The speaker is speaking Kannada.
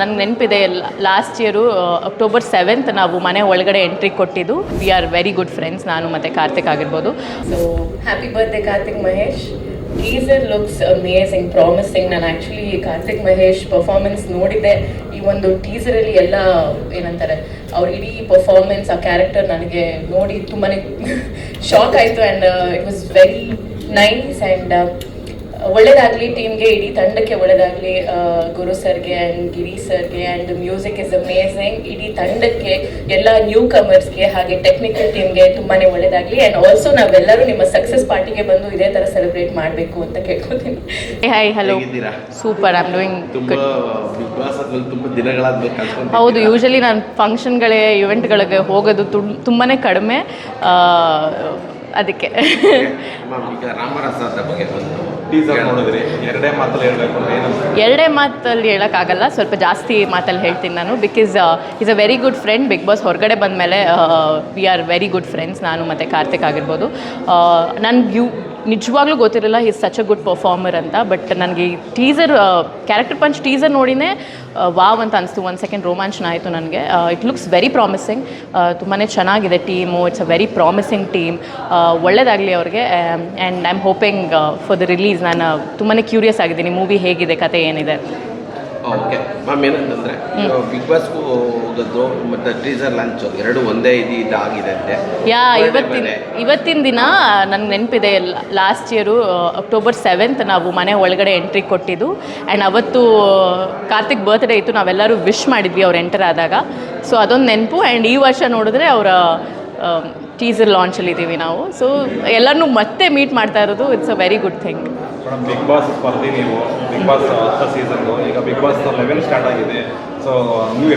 ನನಗೆ ನೆನಪಿದೆ ಲಾಸ್ಟ್ ಇಯರು ಅಕ್ಟೋಬರ್ ಸೆವೆಂತ್ ನಾವು ಮನೆ ಒಳಗಡೆ ಎಂಟ್ರಿ ಕೊಟ್ಟಿದ್ದು. We are very good friends ನಾನು ಮತ್ತು ಕಾರ್ತಿಕ್ ಆಗಿರ್ಬೋದು. So happy birthday Karthik Mahesh. Teaser looks amazing promising ನಾನು ಆ್ಯಕ್ಚುಲಿ ಕಾರ್ತಿಕ್ ಮಹೇಶ್ ಪರ್ಫಾರ್ಮೆನ್ಸ್ ನೋಡಿದ್ದೆ. ಈ ಒಂದು ಟೀಸರಲ್ಲಿ ಎಲ್ಲ, ಏನಂತಾರೆ, ಅವ್ರ ಇಡೀ ಪರ್ಫಾರ್ಮೆನ್ಸ್ ಆ ಕ್ಯಾರೆಕ್ಟರ್ ನನಗೆ ನೋಡಿ ತುಂಬಾ ಶಾಕ್ ಆಯಿತು. And it was very nice and ಒಳ್ಳೇದಾಗಲಿ ಟೀಮ್ಗೆ ಇಡೀ ತಂಡಕ್ಕೆ ಒಳ್ಳೇದಾಗಲಿ ಗುರು ಸರ್ಗೆ ಆ್ಯಂಡ್ ಗಿರಿ ಸರ್ಗೆ ಆ್ಯಂಡ್ ಮ್ಯೂಸಿಕ್ ಇಸ್ ಅಮೇಝಿಂಗ್ ಇಡೀ ತಂಡಕ್ಕೆ ಎಲ್ಲ ನ್ಯೂ ಕಮರ್ಸ್ಗೆ ಹಾಗೆ ಟೆಕ್ನಿಕಲ್ ಟೀಮ್ಗೆ ತುಂಬಾ ಒಳ್ಳೇದಾಗಲಿ. ಆ್ಯಂಡ್ ಆಲ್ಸೋ ನಾವೆಲ್ಲರೂ ನಿಮ್ಮ ಸಕ್ಸಸ್ ಪಾರ್ಟಿಗೆ ಬಂದು ಇದೇ ಥರ ಸೆಲೆಬ್ರೇಟ್ ಮಾಡಬೇಕು ಅಂತ ಕೇಳ್ಕೊತೀನಿ. Hi hello? Super I'm doing ಹೌದು ಯೂಶಲಿ ನಾನು ಫಂಕ್ಷನ್ಗಳೇ ಇವೆಂಟ್ಗಳಿಗೆ ಹೋಗೋದು ತುಂಬಾನೇ ತುಂಬಾ ಕಡಿಮೆ ಅದಕ್ಕೆ. ಎರಡೇ ಮಾತಲ್ಲಿ ಹೇಳೋಕ್ಕಾಗಲ್ಲ. ಸ್ವಲ್ಪ ಜಾಸ್ತಿ ಮಾತಲ್ಲಿ ಹೇಳ್ತೀನಿ ನಾನು. Because is a very good friend Bigg Boss ಹೊರಗಡೆ ಬಂದ ಮೇಲೆ we are very good friends ನಾನು ಮತ್ತು ಕಾರ್ತಿಕ್ ಆಗಿರ್ಬೋದು. ನನ್ನ ಯು ನಿಜವಾಗ್ಲೂ ಗೊತ್ತಿರಲಿಲ್ಲ is such a good performer ಅಂತ. ಬಟ್ ನನಗೆ ಈ ಟೀಸರ್ ಕ್ಯಾರೆಕ್ಟರ್ ಪಂಚ್ ಟೀಸರ್ ನೋಡಿನೇ ವಾವ್ ಅಂತ ಅನಿಸ್ತು. ಒಂದು ಸೆಕೆಂಡ್ ರೋಮಾಂಚನ ಆಯಿತು ನನಗೆ. ಇಟ್ ಲುಕ್ಸ್ ವೆರಿ ಪ್ರಾಮಿಸಿಂಗ್ ತುಂಬಾ ಚೆನ್ನಾಗಿದೆ team it's a very promising team ಒಳ್ಳೆಯದಾಗಲಿ ಅವ್ರಿಗೆ. And I am hoping for the release ನಾನು ತುಂಬಾ ಕ್ಯೂರಿಯಸ್ ಆಗಿದ್ದೀನಿ. ಮೂವಿ ಹೇಗಿದೆ, ಕತೆ ಏನಿದೆ? ಓಕೆ ಮ್ಯಾಮ್ ಏನಂತಂದರೆ ಬಿಗ್ ಬಾಸ್ಗೂ ಹೋಗೋದು ಮತ್ತು ಟೀಸರ್ ಲಾಂಚ್ ಎರಡು ಒಂದೇ ಇದು ಇದಾಗಿದೆ ಅಂತೆ. ಯಾ ಇವತ್ತಿನ ಇವತ್ತಿನ ದಿನ ನನಗೆ ನೆನಪಿದೆ ಲಾಸ್ಟ್ ಇಯರು ಅಕ್ಟೋಬರ್ ಸೆವೆಂತ್ ನಾವು ಮನೆ ಒಳಗಡೆ ಎಂಟ್ರಿ ಕೊಟ್ಟಿದ್ದು. ಆ್ಯಂಡ್ ಅವತ್ತು ಕಾರ್ತಿಕ್ ಬರ್ತ್ಡೇ ಇತ್ತು ನಾವೆಲ್ಲರೂ ವಿಶ್ ಮಾಡಿದ್ವಿ ಅವ್ರು ಎಂಟರ್ ಆದಾಗ. ಸೊ ಅದೊಂದು ನೆನಪು ಆ್ಯಂಡ್ ಈ ವರ್ಷ ನೋಡಿದ್ರೆ ಅವರ ಟೀಸರ್ ಲಾಂಚಲ್ಲಿ ಇದ್ದೀವಿ ನಾವು. ಸೊ ಎಲ್ಲರನ್ನೂ ಮತ್ತೆ ಮೀಟ್ ಮಾಡ್ತಾ ಇರೋದು it's a very good thing Bigg Boss ಸ್ಪರ್ಧಿ ನೀವು ಬಿಗ್ ಬಾಸ್ ಸೀಸನ್ ಈಗ ಬಿಗ್ ಬಾಸ್ ಲೆವೆನ್ ಸ್ಟಾರ್ಟ್ ಆಗಿದೆ. ಸೊ ನೀವು